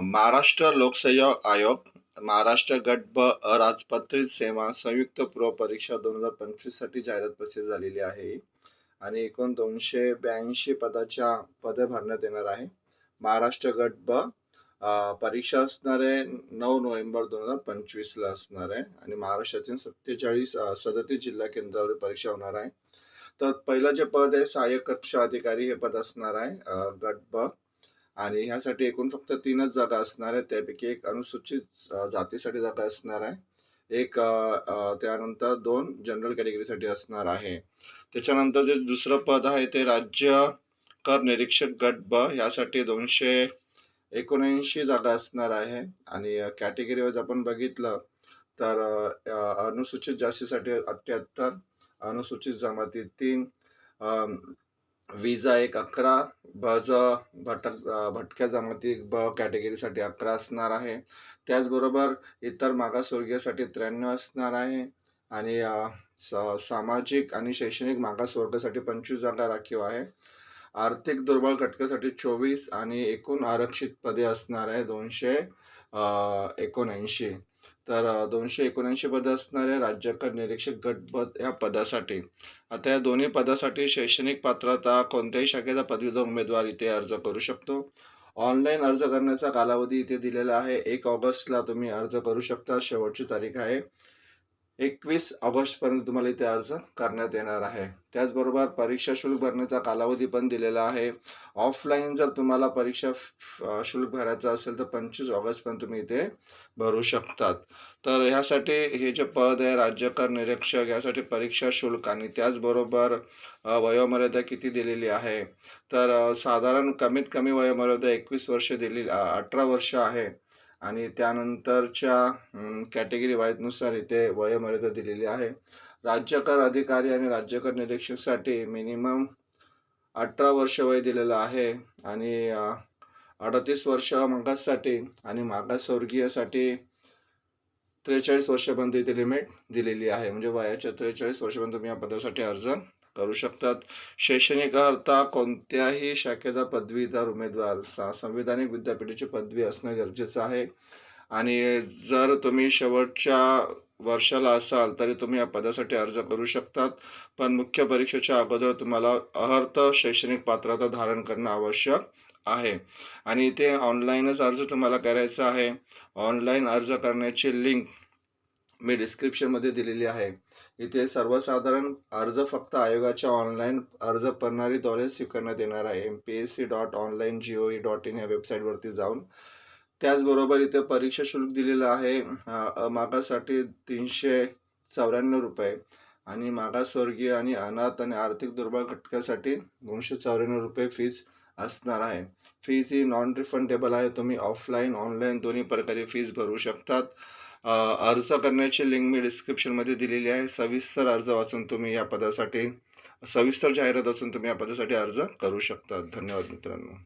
महाराष्ट्र लोकसेवा आयोग महाराष्ट्र गट ब अराजपत्रित सेवा संयुक्त पूर्व परीक्षा दोन हजार पंचवीससाठी जाहिरात प्रसिद्ध झालेली आहे आणि एकूण दोनशे ब्याऐंशी पदाच्या पदे भरण्यात येणार आहे. महाराष्ट्र गट ब परीक्षा असणार आहे नऊ नोव्हेंबर दोन हजार पंचवीसला असणार आहे आणि महाराष्ट्रातील सत्तेचाळीस सदतीस जिल्हा केंद्रावर परीक्षा होणार आहे. तर पहिलं जे पद आहे सहाय्यक कक्षा अधिकारी हे पद असणार आहे. गट ब आणि ह्यासाठी एकूण फक्त तीनच जागा असणार आहेत. त्यापैकी एक अनुसूचित जातीसाठी जागा असणार आहे. एक त्यानंतर दोन जनरल कॅटेगरीसाठी असणार आहे. त्याच्यानंतर जे दुसरं पद आहे ते राज्य कर निरीक्षक गट ब यासाठी दोनशे एकोणऐंशी जागा असणार आहे. आणि कॅटेगरी वाईज आपण बघितलं तर अनुसूचित जातीसाठी अठ्ठ्याहत्तर अनुसूचित जमाती तीन विजा एक अकरा ब ज भटक भटक्या जमाती ब कॅटेगरीसाठी अकरा असणार आहे. त्याचबरोबर इतर मागासवर्गीयासाठी त्र्याण्णव असणार आहे. आणि स सामाजिक आणि शैक्षणिक मागासवर्गासाठी पंचवीस जागा राखीव आहे. आर्थिक दुर्बल घटकासाठी चोवीस आणि एकूण आरक्षित पदे असणार आहे दोनशे एकोणऐंशी. तर दोनशे एकोणऐंशी पदं असणाऱ्या आहे राज्यकर निरीक्षक गटपद या पदासाठी. आता या दोन्ही पदासाठी शैक्षणिक पात्रता कोणत्याही शाखेचा पदवीधर उमेदवार इथे अर्ज करू शकतो. ऑनलाईन अर्ज करण्याचा कालावधी इथे दिलेला आहे. एक ऑगस्टला तुम्ही अर्ज करू शकता. शेवटची तारीख आहे. एकवीस ऑगस्टपर्यंत तुम्हाला इथे अर्ज करण्यात येणार आहे. त्याचबरोबर परीक्षा शुल्क भरण्याचा कालावधी पण दिलेला आहे. ऑफलाईन जर तुम्हाला परीक्षा शुल्क भरायचं असेल तर पंचवीस ऑगस्टपर्यंत तुम्ही इथे भरू शकतात. तर ह्यासाठी हे जे पद आहे राज्यकर निरीक्षक यासाठी परीक्षा शुल्क आणि त्याचबरोबर वयोमर्यादा किती दिलेली आहे? तर साधारण कमीत कमी वयोमर्यादा एकवीस वर्ष दिली अठरा वर्ष आहे. आणि त्यानंतरच्या कॅटेगरी वाईजनुसार इथे वयोमर्यादा दिलेली आहे. राज्यकर अधिकारी आणि राज्यकर निरीक्षकसाठी मिनिमम अठरा वर्ष वय दिलेलं आहे आणि अडतीस वर्ष मागाससाठी आणि मागासवर्गीयसाठी त्रेचाळीस वर्षापर्यंत इथे लिमिट दिलेली आहे. म्हणजे वयाच्या त्रेचाळीस वर्षापर्यंत तुम्ही या पदासाठी अर्ज करू शकतात. शैक्षणिक अर्था कोणत्याही शाखेचा पदवीधर उमेदवार. सा- संविधानिक विद्यापीठाची पदवी असणं गरजेचं आहे. आणि जर तुम्ही शेवटच्या वर्षाला असाल तरी तुम्ही या पदासाठी अर्ज करू शकतात. पण मुख्य परीक्षेच्या अगोदर तुम्हाला अर्हत शैक्षणिक पात्रता धारण करणं आवश्यक आहे. आणि इथे ऑनलाईनच अर्ज तुम्हाला करायचा आहे. ऑनलाईन अर्ज करण्याची लिंक मी डिस्क्रिप्शनमध्ये दिलेली आहे. इथे सर्वसाधारण अर्ज फक्त आयोगाच्या ऑनलाईन अर्ज प्रणालीद्वारे स्वीकारण्यात येणार आहे. M P S C dot online G O V dot in या वेबसाईटवरती जाऊन. त्याचबरोबर इथे परीक्षा शुल्क दिलेलं आहे. मागासाठी तीनशे चौऱ्याण्णव रुपये आणि मागासवर्गीय आणि अनाथ आणि आर्थिक दुर्बल घटकासाठी दोनशे चौऱ्याण्णव रुपये फीज असणार आहे. फीज ही नॉन रिफंडेबल आहे. तुम्ही ऑफलाईन ऑनलाईन दोन्ही प्रकारे फीज भरू शकतात. अर्ज करण्याची लिंक मी डिस्क्रिप्शनमध्ये दिलेली आहे. सविस्तर अर्ज वाचून तुम्ही या पदासाठी सविस्तर जाहिरात वाचून तुम्ही या पदासाठी अर्ज करू शकता. धन्यवाद मित्रांनो.